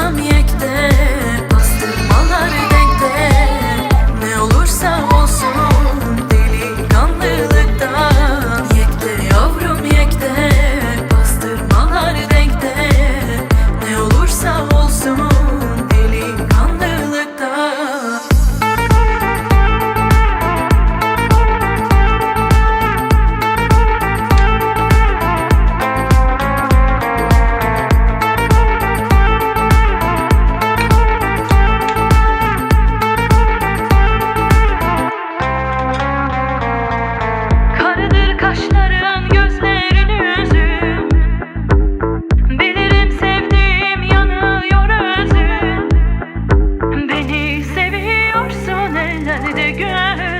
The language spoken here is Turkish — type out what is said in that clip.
olsam yekten Sen de gel